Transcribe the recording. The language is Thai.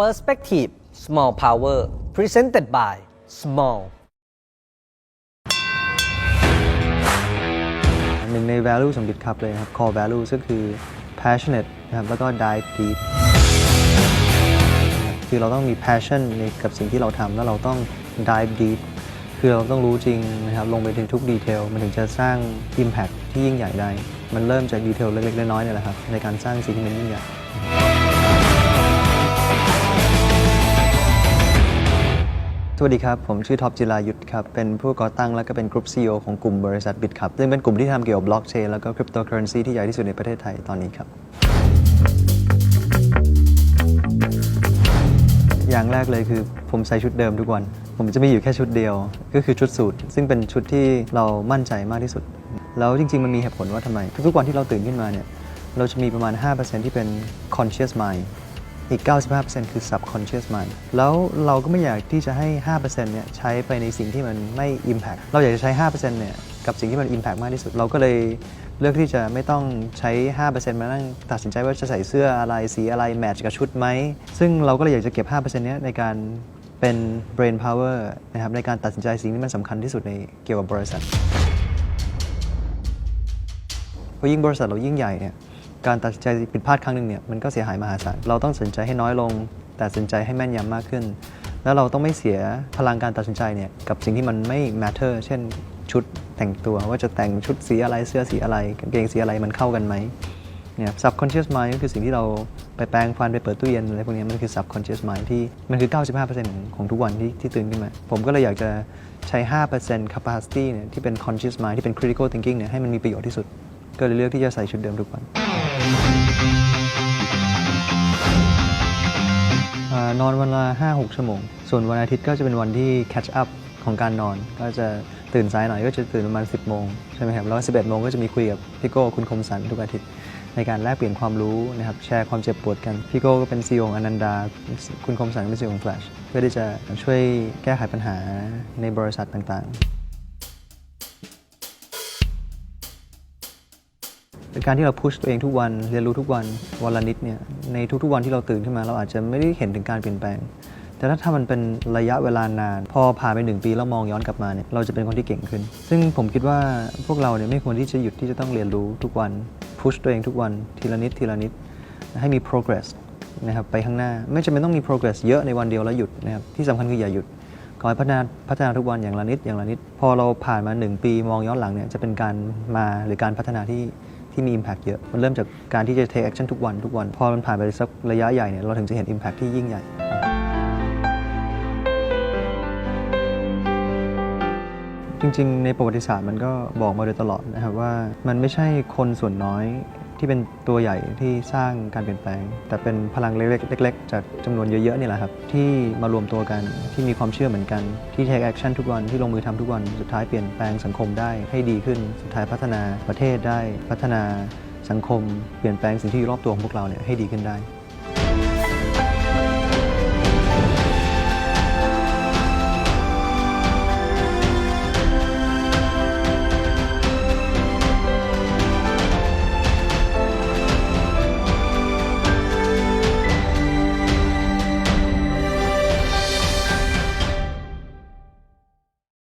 Perspective Small Power Presented by Small หนึ่งใน value ของ BitCup เลยครับ core value ก็คือ passionate นะครับแล้วก็ dive deep คือเราต้องมี passion ในกับสิ่งที่เราทำแล้วเราต้อง dive deep คือเราต้องรู้จริงนะครับลงไปถึงทุกดีเทลมันถึงจะสร้าง impact ที่ยิ่งใหญ่ได้ มันเริ่มจากดีเทลเล็กๆน้อยๆเนี่ยแหละครับในการสร้างสิ่งที่มันยิ่งใหญ่ สวัสดีครับ ผมชื่อท็อปจิรายุทธครับ เป็นผู้ก่อตั้งและก็เป็นกรุ๊ป CEO ของกลุ่มบริษัท BitCup ซึ่งเป็นกลุ่มที่ทำเกี่ยวกับบล็อกเชนแล้วก็คริปโตเคอเรนซีที่ใหญ่ที่สุดในประเทศไทยตอนนี้ครับ อย่างแรกเลยคือผมใส่ชุดเดิมทุกวัน ผมจะมีอยู่แค่ชุดเดียว ก็คือชุดสูทซึ่งเป็นชุดที่เรามั่นใจมากที่สุด แล้วจริง ๆ มันมีเหตุผลว่าทำไม ทุกๆวันที่เราตื่นขึ้นมาเนี่ยเราจะมีประมาณ 5%ที่เป็น conscious mind อีก 95%คือ subconscious mind แล้วเราก็ไม่อยากที่จะให้ 5%เนี่ยใช้ไปในสิ่งที่มันไม่ impact เราอยากจะใช้ 5%เนี่ยกับสิ่งที่มัน impact มากที่สุด เราก็เลยเลือกที่จะไม่ต้องใช้ 5%มานั่งตัดสินใจว่าจะใส่เสื้ออะไรสีอะไรแมทช์กับชุดไหม ซึ่งเราก็เลยอยากจะเก็บ 5%เนี้ยในการเป็น brain power นะครับในการตัดสินใจสิ่งที่มันสำคัญที่สุดในเกี่ยวกับบริษัทเพราะยิ่งบริษัทเรายิ่งใหญ่เนี่ย การตัดสินใจผิดพลาดครั้งหนึ่งเนี่ยมันก็เสียหายมหาศาลเราต้องตัดสินใจให้น้อยลง แต่ตัดสินใจให้แม่นยำมากขึ้น แล้วเราต้องไม่เสียพลังการตัดสินใจเนี่ยกับสิ่งที่มันไม่ matter เช่นชุดแต่งตัวว่าจะแต่งชุดสีอะไรเสื้อสีอะไรกางเกงสีอะไรมันเข้ากันไหมเนี่ย subconscious mind ก็คือสิ่งที่เราไปแปลงฟันไปเปิดตู้เย็นอะไรพวกนี้มันคือ subconscious mind ที่มันคือ 95%ของของทุกวันที่ที่ตื่นขึ้นมา ผมก็เลยอยากจะใช้ 5% capacity เนี่ยที่เป็น conscious mind ที่เป็น critical thinking เนี่ยให้มันมีประโยชน์ที่สุด ก็เลยเลือกที่จะใส่ชุดเดิมทุกวัน นอนวันละ 5-6 ชั่วโมง ส่วนวันอาทิตย์ก็จะเป็นวันที่ catch up ของการนอน ก็จะตื่นสายหน่อยก็จะตื่นประมาณ 10 โมงใช่ไหมครับ แล้ว 11 โมงก็จะมีคุยกับพี่โก้คุณคมสันทุกอาทิตย์ ในการแลกเปลี่ยนความรู้นะครับ แชร์ความเจ็บปวดกัน พี่โก้ก็เป็น CEO ของอนันดา คุณคมสันเป็น CEO ของ Flash เพื่อที่จะช่วยแก้ไขปัญหาในบริษัทต่างๆ การที่เราพุชตัวเองทุกวันเรียนรู้ทุกวันวันละนิดเนี่ยในทุกๆวันที่เราตื่นขึ้นมา เราอาจจะไม่ได้เห็นถึงการเปลี่ยนแปลง แต่ถ้าถ้ามันเป็นระยะเวลานาน พอผ่านไปหนึ่งปีแล้วมองย้อนกลับมาเนี่ยเราจะเป็นคนที่เก่งขึ้น ซึ่งผมคิดว่าพวกเราเนี่ยไม่ควรที่จะหยุดที่จะต้องเรียนรู้ทุกวันพุชตัวเองทุกวันทีละนิดทีละนิดให้มี progress นะครับไปข้างหน้าไม่จำเป็นต้องมี progress เยอะในวันเดียวแล้วหยุดนะครับที่สำคัญคืออย่าหยุดขอให้พัฒนาพัฒนาทุกวันอย่างละนิดอย่างละนิด พอเราผ่านมา 1 ปีมองย้อนหลังเนี่ยจะเป็นการมาหรือการพัฒนาที่ ที่มี Impact เยอะ มันเริ่มจากการที่จะ take action ทุกวันทุกวัน พอมันผ่านไปสักระยะใหญ่เนี่ยเราถึงจะเห็น Impact ที่ยิ่งใหญ่จริงๆ ในประวัติศาสตร์มันก็บอกมาโดยตลอดนะครับว่ามันไม่ใช่คนส่วนน้อย ที่เป็นตัวใหญ่ที่สร้างการเปลี่ยนแปลง แต่เป็นพลังเล็กๆ จากจำนวนเยอะๆนี่แหละครับ ที่มารวมตัวกันที่มีความเชื่อเหมือนกัน ที่ take action ทุกวันที่ลงมือทำทุกวันสุดท้ายเปลี่ยนแปลงสังคมได้ให้ดีขึ้น สุดท้ายพัฒนาประเทศได้พัฒนาสังคม เปลี่ยนแปลงสิ่งที่อยู่รอบตัวของพวกเราเนี่ยให้ดีขึ้นได้